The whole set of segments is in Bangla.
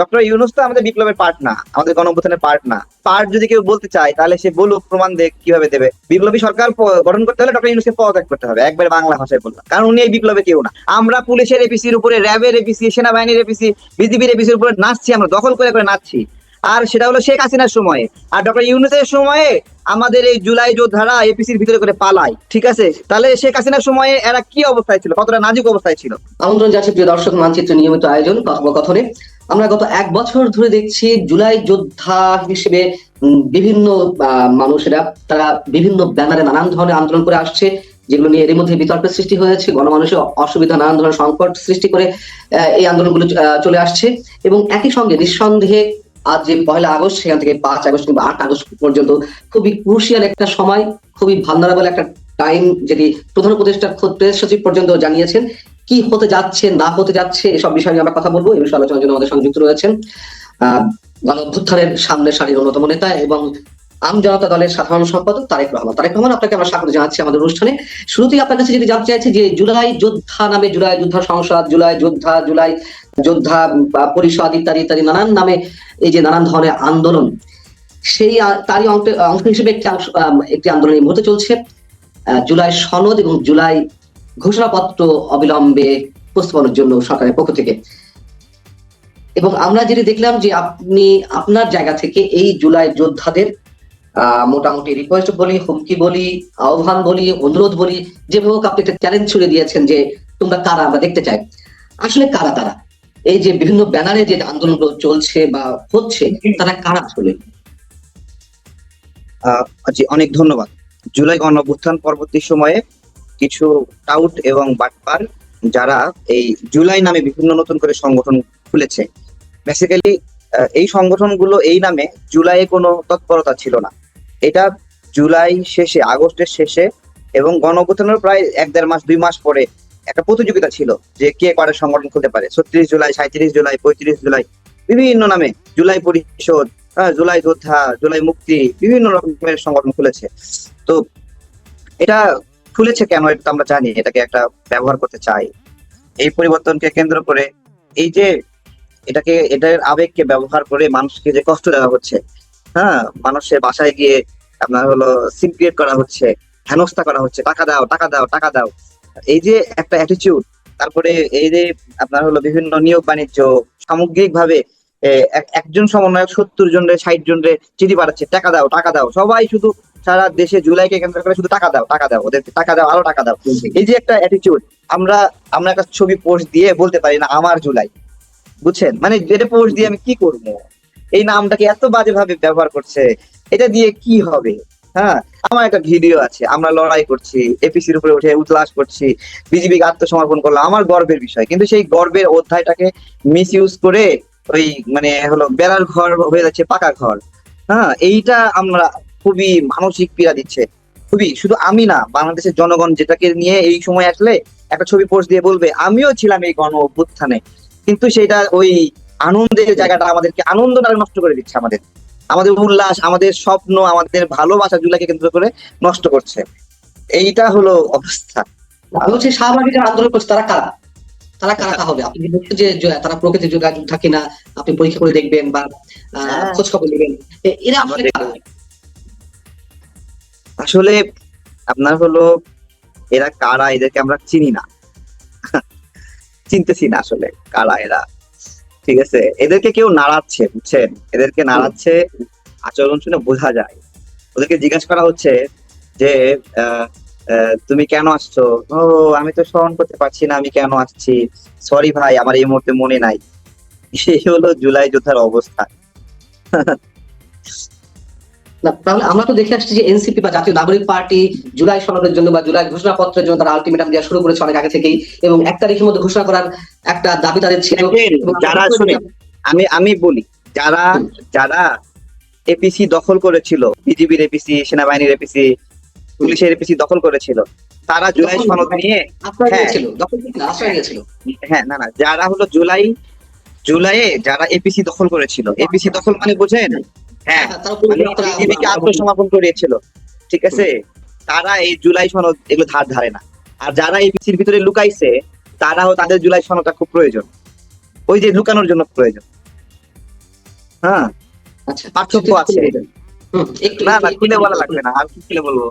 ডক্টর ইউনুস তো আমাদের বিপ্লবের পার্ট না, আমাদের গণঅভ্যুত্থানের পার্ট না। পার্ট যদি কেউ বলতে চায়, তাহলে সে বলুক, প্রমাণ দেখ, কীভাবে দেবে। বিপ্লবী সরকার গঠন করতে হলে ডক্টর ইউনুসকে পদত্যাগ করতে হবে, একবারে বাংলা ভাষায় বললাম। কারণ উনি এই বিপ্লবে কেউ না। আমরা পুলিশের এপিসির উপরে, র্যাবের এপিসি সেনাবাহিনীর এপিসি বিজিবির এপিসির উপরে নাচছি, আমরা দখল করে করে নাচছি। আর সেটা হলো শেখ হাসিনার সময়ে। আর ডক্টর ইউনুসের সময়ে আমাদের এই জুলাই যোদ্ধারা এপিসির ভিতরে করে পালায়, ঠিক আছে? তাহলে শেখ হাসিনার সময়ে এরা কি অবস্থায় ছিল? কতটা নাজুক অবস্থায় ছিল? আমন্ত্রণ যাচ্ছে প্রিয় দর্শক, মানচিত্র নিয়মিত আয়োজন, কথোপকথনে। আমরা গত এক বছর ধরে দেখছি জুলাই যোদ্ধা হিসেবে বিভিন্ন মানুষেরা, তারা বিভিন্ন ব্যানারে নানান ধরনের আন্দোলন করে আসছে, যেগুলো নিয়ে এর মধ্যে বিতর্কের সৃষ্টি হয়েছে, গণমানুষের অসুবিধা, নানান ধরনের সংকট সৃষ্টি করে এই আন্দোলনগুলো চলে আসছে। এবং একই সঙ্গে নিঃসন্দেহে আজ যে পয়লা আগস্ট, সেখান থেকে পাঁচ আগস্ট কিংবা আট আগস্ট পর্যন্ত খুবই ক্রুশিয়াল একটা সময়, খুবই ভালনারেবল একটা টাইম যেটি প্রধান উপদেষ্টা খোদ প্রেস সচিব পর্যন্ত জানিয়েছেন। কি হতে যাচ্ছে, না হতে যাচ্ছে, এসব বিষয় নিয়ে আমরা কথা বলব। এই বিষয়ে আলোচনার জন্য আমাদের সংযুক্ত রয়েছেন, আহ গণ অভ্যুত্থানের সামনের সারির অন্যতম নেতা এবং আম জনতা দলের সাধারণ সম্পাদক তারেক রহমান। তারেক রহমান, আপনাকে আমরা স্বাগত জানাচ্ছি আমাদের অনুষ্ঠানে। শুরুতেই আপনার কাছে যদি জানতে চাইছি যে জুলাই যোদ্ধা নামে, জুলাই যোদ্ধা সংসদ, জুলাই যোদ্ধা জুলাই যোদ্ধা পরিষদ ইত্যাদি ইত্যাদি নানান নামে এই যে নানান ধরনের আন্দোলন, সেই তারই অংশ হিসেবে একটি একটি আন্দোলন এই মুহূর্তে চলছে। জুলাই সনদ এবং জুলাই ঘোষণাপত্র অবিলম্বে উপস্থাপনের জন্য সরকারের পক্ষ থেকে। এবং আমরা যেটি দেখলাম যে আপনি আপনার জায়গা থেকে এই জুলাই যোদ্ধাদের মোটামুটি রিকোয়েস্ট বলি, হুমকি বলি, আহ্বান বলি, অনুরোধ বলি, যেভাবে হোক আপনি একটা চ্যালেঞ্জ ছুড়ে দিয়েছেন যে তোমরা কারা, আমরা দেখতে চাই। আসলে কারা তারা? এই যে বিভিন্ন ব্যানারে যে আন্দোলনগুলো চলছে বা হচ্ছে, তারা কারা আসলে? জি, অনেক ধন্যবাদ। জুলাই গণ অভ্যুত্থান পরবর্তী সময়ে কিছু টাউট এবং বাটপার যারা এই জুলাই নামে বিভিন্ন নতুন করে সংগঠন খুলেছে। বেসিক্যালি এই সংগঠনগুলো এই নামে জুলাইয়ে কোনো তৎপরতা ছিল না। এটা জুলাই শেষে, আগস্টের শেষে এবং গণ অভ্যুত্থানের প্রায় এক দেড় মাস, দুই মাস পরে একটা প্রতিযোগিতা ছিল যে কে কয়টা সংগঠন খুলতে পারে। ছত্রিশ জুলাই সাঁত্রিশ জুলাই, পঁয়ত্রিশ জুলাই, বিভিন্ন নামে জুলাই পরিষদ হ্যাঁ জুলাই যোদ্ধা, জুলাই মুক্তি, বিভিন্ন রকমের সংগঠন খুলেছে। তো এটা খুলেছে কেন এটা তো আমরা জানি, এটাকে একটা ব্যবহার করতে চাই। এই পরিবর্তনকে কেন্দ্র করে এই যে এটাকে, এটার আবেগকে ব্যবহার করে মানুষকে যে কষ্ট দেওয়া হচ্ছে হ্যাঁ মানুষের বাসায় গিয়ে আপনার হলো সিম করা হচ্ছে, হেনস্থা করা হচ্ছে, টাকা দাও টাকা দাও টাকা দাও। এই যে একটা অ্যাটিটিউড তারপরে এই যে আপনার হলো বিভিন্ন নিয়োগ বাণিজ্য সামগ্রিক ভাবে একজন সমন্বয়ক সত্তর জন রে, ষাট জন রে, চিঠি পাঠাচ্ছে, টাকা দাও টাকা দাও, সবাই শুধু সারা দেশে জুলাইকে কেন্দ্র করে শুধু টাকা দাও টাকা দাও, ওদেরকে টাকা দাও, আরও টাকা দাও। এই যে একটা অ্যাটিটিউড আমরা আমরা একটা ছবি পোস্ট দিয়ে বলতে পারি না, আমার জুলাই। বুঝছেন? মানে এটা পোস্ট দিয়ে আমি কি করব? এই নামটাকে এত বাজে ভাবে ব্যবহার করছে, এটা দিয়ে কি হবে? হ্যাঁ? আমার একটা ভিডিও আছে, আমরা লড়াই করছি এপিসির উপরে উঠে উতলাস করছি, বিজিবিকে আত্মসমর্পণ করল আমার গর্বের বিষয়। কিন্তু সেই গর্বের অধ্যায়টাকে মিস ইউজ করে ওই মানে হলো বেড়ার ঘর হয়ে যাচ্ছে পাকা ঘর। হ্যাঁ? এইটা আমরা খুবই মানসিক পীড়া দিচ্ছে। খুবই শুধু আমি না বাংলাদেশের জনগণ যেটাকে নিয়ে এই সময় আসলে একটা ছবি পোস্ট দিয়ে বলবে আমিও ছিলাম এই গণ অভ্যুত্থানে কিন্তু সেটা ওই আনন্দের জায়গাটা আমাদেরকে আনন্দটা নষ্ট করে দিচ্ছে আমাদের। আমাদের উল্লাস আমাদের স্বপ্ন আমাদের ভালোবাসা জুলাইকে কেন্দ্র করে নষ্ট করছে। এইটা হলো অবস্থা। আমি হচ্ছে শাহবাগী আন্দোলন করছে তারা কারা? তারা কারা হবে? আপনি বলছেন যে তারা প্রকৃতি যোগাযোগ থাকে না? আপনি পরীক্ষা করে দেখবেন বা হ্যাঁ। খোঁজ খবর নেবেন এরা আসলে কারা? আসলে আপনার হলো, এরা কারা এদেরকে আমরা চিনি না। চিনতেছি না আসলে কারা এরা। ঠিক আছে? এদেরকে কেউ নাড়াচ্ছে, বুঝছেন? এদেরকে নাড়াচ্ছে, আচরণ শুনে বোঝা যায়। ওদেরকে জিজ্ঞাসা করা হচ্ছে যে তুমি কেন আসছো? ও, আমি তো স্মরণ করতে পারছি না, আমি কেন আসছি? সরি ভাই, আমার এই মুহূর্তে মনে নাই। এই হলো জুলাই যোদ্ধার অবস্থা। না তাহলে আমরা তো দেখে আসছি যে এনসিপি বা জাতীয় নাগরিক পার্টি জুলাই সনদের জন্য বা জুলাই ঘোষণাপত্রের জন্য তারা আলটিমেটাম দেওয়া শুরু করেছে অনেক আগে থেকেই এবং এক তারিখের মধ্যে ঘোষণা করার একটা দাবি তাদের ছিল। যারা শুনে আমি আমি বলি যারা যারা এপিসি দখল করেছিল বিজিবির এপিসি সেনাবাহিনীর এপিসি পুলিশের এপিসি দখল করেছিল তারা জুলাই সনদ নিয়ে হ্যাঁ। না হ্যাঁ না না যারা হলো জুলাই জুলাইয়ে যারা এপিসি দখল করেছিল এপিসি দখল মানে বোঝেন? হ্যাঁ হ্যাঁ, মানে আত্মসমর্পণ করিয়েছিল ঠিক আছে? তারা এই জুলাই সনদ এগুলো ধার ধারে না। আর যারা এপিসির ভিতরে লুকাইছে তারাও তাদের জুলাই সনদটা খুব প্রয়োজন। ওই যে লুকানোর জন্য প্রয়োজন। হ্যাঁ আচ্ছা পার্থক্য আছে। না না খুলে বলা লাগবে না আর কি খুলে বলব?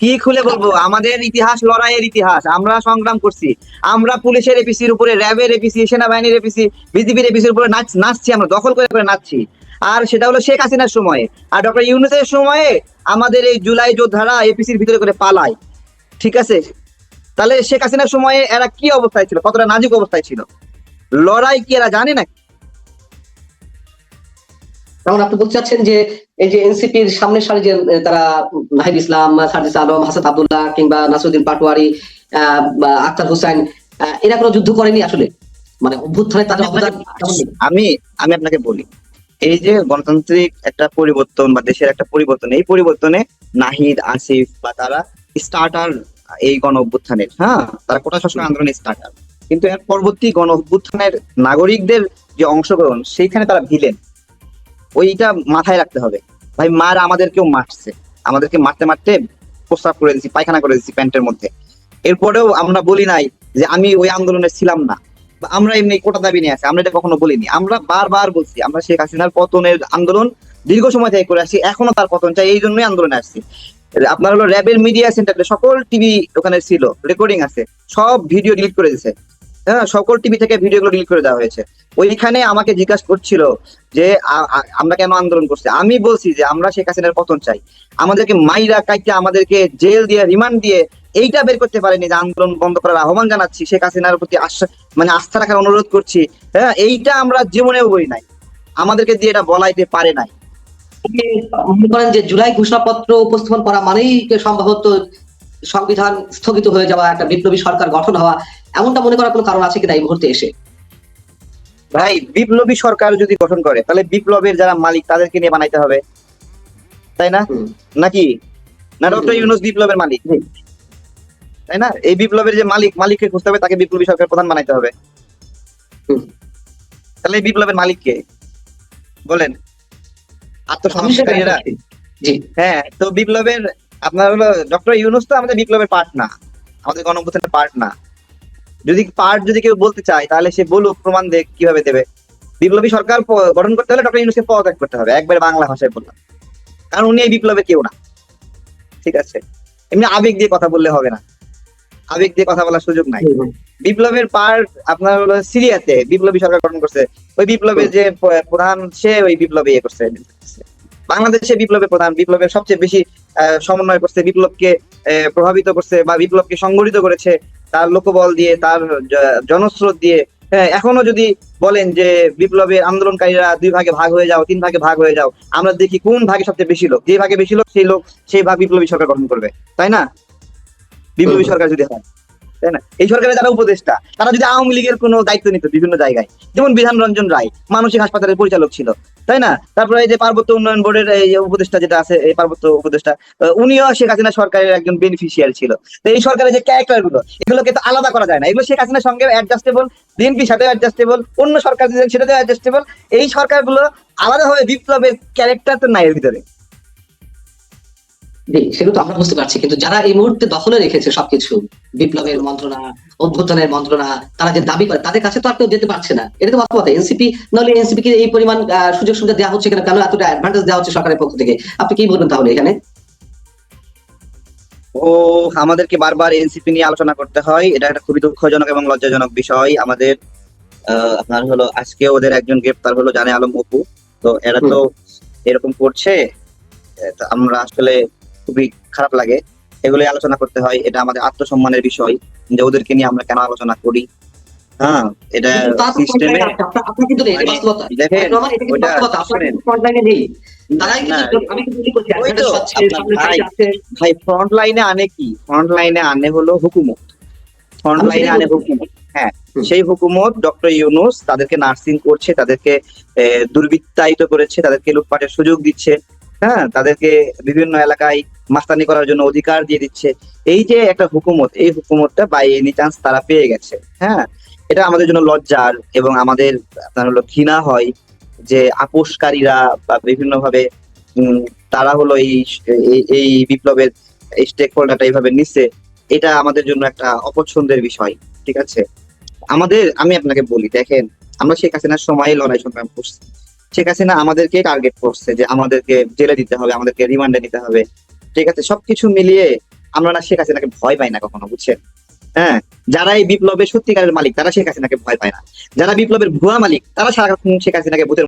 কি খুলে বলব? আমাদের ইতিহাস লড়াইয়ের ইতিহাস। আমরা সংগ্রাম করছি। আমরা পুলিশের এপিসির উপরে র্যাবের এপিসি সেনাবাহিনীর এপিসি বিজিবির এপিসির উপরে নাচ নাচছি আমরা দখল করে করে নাচছি। আর সেটা হলো শেখ হাসিনার সময়ে। আর ডক্টর ইউনুসের সময়ে আমাদের এই জুলাই যোদ্ধারা এপিসির ভিতরে করে পালায়। ঠিক আছে? তাহলে শেখ হাসিনার সময়ে এরা কি অবস্থায় ছিল? কতটা নাজুক অবস্থায় ছিল? লড়াই কি এরা জানে না কারণ আপনি বলতে চাচ্ছেন যে এই যে এনসিপির সামনের সারি যে তারা নাহিদ ইসলাম সার্জিস আলম হাসান আব্দুল্লাহ কিংবা নাসরুদ্দিন পাটোয়ারি আহ, বা আক্তার হোসেন আহ, এরা কোনো যুদ্ধ করেনি আসলে? মানে অভ্যুত্থানে তাদের অবদান আমি আমি আপনাকে বলি এই যে গণতান্ত্রিক একটা পরিবর্তন বা দেশের একটা পরিবর্তন এই পরিবর্তনে নাহিদ আসিফ বা তারা স্টার্টার এই গণ অভ্যুত্থানের হ্যাঁ? তারা কোটা শাসন আন্দোলনের স্টার্টার কিন্তু এর পরবর্তী গণ অভ্যুত্থানের নাগরিকদের যে অংশগ্রহণ সেইখানে তারা ভিলেন। ওইটা মাথায় রাখতে হবে। ভাই মার আমাদেরকেও মারছে। আমাদেরকে মারতে মারতে প্রস্তাব করে দিচ্ছি পায়খানা করে দিচ্ছি প্যান্টের মধ্যে। এরপরেও আমরা বলি নাই যে আমি ওই আন্দোলনে ছিলাম না। আমরা এমনি কোটা দাবি নিয়ে আসি, আমরা এটা কখনো বলিনি। আমরা বারবার বলছি, আমরা শেখ হাসিনার পতনের আন্দোলন দীর্ঘ সময় থেকে করে আসছি, এখনও তার পতন চাই, এই জন্যই আন্দোলনে আসছি। আপনার হলো র্যাবের মিডিয়া সেন্টারে সকল টিভি ওখানে ছিল রেকর্ডিং আছে, সব ভিডিও ডিলিট করে দিয়েছে। হ্যাঁ সকল টিভি থেকে ভিডিওগুলো ডিলিট করে দেওয়া হয়েছে। ওইখানে আমাকে জিজ্ঞাসা করছিল যে আমরা কেন আন্দোলন করছি? আমি বলছি যে, আমরা শেখ হাসিনার পতন চাই। আমাদেরকে মাইরা কাইতে আমাদেরকে জেল দিয়ে, রিমান্ড দিয়ে এইটা বের করতে পারেনি যে, আন্দোলন বন্ধ করার আহ্বান জানাচ্ছি, শেখ হাসিনার প্রতি আশ্বাস মানে আস্থা রাখার অনুরোধ করছি। হ্যাঁ এইটা আমরা জীবনেও বই নাই। আমাদেরকে দিয়ে এটা বলাইতে পারে নাই। মনে করেন যে, জুলাই ঘোষণাপত্র উপস্থাপন করা মানেই সম্ভবত সংবিধান স্থগিত হয়ে যাওয়া, একটা বিপ্লবী সরকার গঠন হওয়া? এমনটা মনে করার কোনো কারণ আছে কিনা এই মুহূর্তে এসে? ভাই বিপ্লবী সরকার যদি গঠন করে তাহলে বিপ্লবের যারা মালিক তাদেরকে নিয়ে বানাইতে হবে। তাই না? নাকি? না ডক্টর ইউনুস বিপ্লবের মালিক। তাই না? এই বিপ্লবের যে মালিক মালিককে খুঁজতে হবে তাকে বিপ্লবী সরকার প্রধান বানাইতে হবে। তাহলে এই বিপ্লবের মালিক কে? বলেন। হ্যাঁ তো বিপ্লবের আপনার হলো ডক্টর ইউনুস তো আমাদের বিপ্লবের পার্ট না। আমাদের গণঅভ্যুত্থানের পার্ট না। যদি পার্ট যদি কেউ বলতে চায় তাহলে সে বলুক প্রমাণ দেখ কীভাবে দেবে। বিপ্লবী সরকার গঠন করতে হলে ডক্টর ইউনুসকে পদত্যাগ করতে হবে একবারে বাংলা ভাষায় বললাম। কারণ উনি এই বিপ্লবের কেউ না। ঠিক আছে? এমনি আবেগ দিয়ে কথা বললে হবে না। আবেগ দিয়ে কথা বলার সুযোগ নাই। বিপ্লবের পার্ট আপনার হলো সিরিয়াতে বিপ্লবী সরকার গঠন করছে। ওই বিপ্লবের যে প্রধান সে ওই বিপ্লবে ইয়ে করছে। বাংলাদেশে বিপ্লবের প্রধান বিপ্লবের সবচেয়ে বেশি আহ, সমন্বয় করছে বিপ্লবকে প্রভাবিত করছে বা বিপ্লবকে সংগঠিত করেছে তার লোকবল দিয়ে তার জনস্রোত দিয়ে হ্যাঁ এখনও যদি বলেন যে বিপ্লবের আন্দোলনকারীরা দুই ভাগে ভাগ হয়ে যাও তিন ভাগে ভাগ হয়ে যাও আমরা দেখি কোন ভাগে সবচেয়ে বেশি লোক যে ভাগে বেশি লোক সেই লোক সেই ভাগ বিপ্লবী সরকার গঠন করবে তাই না? বিপ্লবী সরকার যদি হয়। তাই না? এই সরকারের যারা উপদেষ্টা, তারা যদি আওয়ামী লীগের কোনো দায়িত্ব নিত বিভিন্ন জায়গায়, যেমন বিধান রঞ্জন রায়, মানসিক হাসপাতালের পরিচালক ছিল, তাই না? তারপরে এই যে পার্বত্য উন্নয়ন বোর্ডের এই উপদেষ্টা যেটা আছে, এই পার্বত্য উপদেষ্টা উনিও শেখ হাসিনা সরকারের একজন বেনিফিশিয়ারি ছিল। তো এই সরকারের যে ক্যারেক্টারগুলো, এগুলোকে তো আলাদা করা যায় না। এগুলো শেখ হাসিনার সঙ্গে অ্যাডজাস্টেবল বিএনপির সাথে অ্যাডজাস্টেবল অন্য সরকার যেটা সেটাতেও অ্যাডজাস্টেবল এই সরকারগুলো আলাদাভাবে বিপ্লবের ক্যারেক্টার তো নাই এর ভিতরে। সেগুলো তো আমরা বুঝতে পারছি। কিন্তু যারা এই মুহূর্তে দখলে রেখেছে সবকিছু বিপ্লবের মন্ত্রণা অভ্যুত্থানের মন্ত্রণা তারা যে দাবি করে তাদের কাছে তো আর কেউ যেতে পারছে না। এটা তো বাস্তবতা এনসিপি নাহলে এনসিপি কে এই পরিমাণ সুযোগ সুবিধা দেওয়া হচ্ছে কেন কেন এতটা অ্যাডভান্টেজ দেওয়া হচ্ছে সরকারের পক্ষ থেকে? আপনি কি বলবেন তাহলে এখানে? ও আমাদেরকে বারবার এনসিপি নিয়ে আলোচনা করতে হয়। এটা একটা খুবই দুঃখজনক এবং লজ্জাজনক বিষয়। আমাদের আহ, আপনার হলো আজকে ওদের একজন গ্রেপ্তার হলো জানে আলম অপু। তো এরা তো এরকম করছে। আমরা আসলে খুবই খারাপ লাগে। এগুলোই আলোচনা করতে হয়। এটা আমাদের আত্মসম্মানের বিষয় যে ওদেরকে নিয়ে আমরা কেন আলোচনা করি। হ্যাঁ এটা সিস্টেমে মানে ভাই। ফ্রন্ট লাইনে আনে কি? ফ্রন্ট লাইনে আনে হলো হুকুমত। ফ্রন্ট লাইনে আনে হুকুমত। হ্যাঁ সেই হুকুমত ডক্টর ইউনুস তাদেরকে নার্সিং করছে তাদেরকে দুর্বৃত্তায়িত করেছে তাদেরকে লুটপাটের সুযোগ দিচ্ছে। হ্যাঁ তাদেরকে বিভিন্ন এলাকায় মাস্তানি করার জন্য অধিকার দিয়ে দিচ্ছে। এই যে একটা হুকুমত, এই হুকুমতটা বাই এনি চান্স তারা পেয়ে গেছে হ্যাঁ। এটা আমাদের জন্য লজ্জার এবং আমাদের আপনার হলো ঘৃণা হয় যে আপোষকারীরা বা বিভিন্ন ভাবে তারা হলো এই, এই- এই বিপ্লবের স্টেক হোল্ডারটা এইভাবে নিচ্ছে, এটা আমাদের জন্য একটা অপছন্দের বিষয়, ঠিক আছে? আমাদের, আমি আপনাকে বলি, দেখেন, আমরা শেখ হাসিনার সময় লড়াই সংগ্রাম করছি। শেখ হাসিনা আমাদেরকে টার্গেট করছে যে আমাদেরকে জেলে দিতে হবে, আমাদেরকে রিমান্ডে নিতে হবে। ঠিক আছে? সবকিছু মিলিয়ে আমরা না শেখ হাসিনাকে ভয় পাই না কখনো, বুঝছেন? হ্যাঁ? যারা এই বিপ্লবের সত্যিকারের মালিক, তারা শেখ হাসিনাকে ভয় পায় না। যারা বিপ্লবের ভুয়া মালিক, তারা সারাক্ষণ শেখ হাসিনাকে ভূতের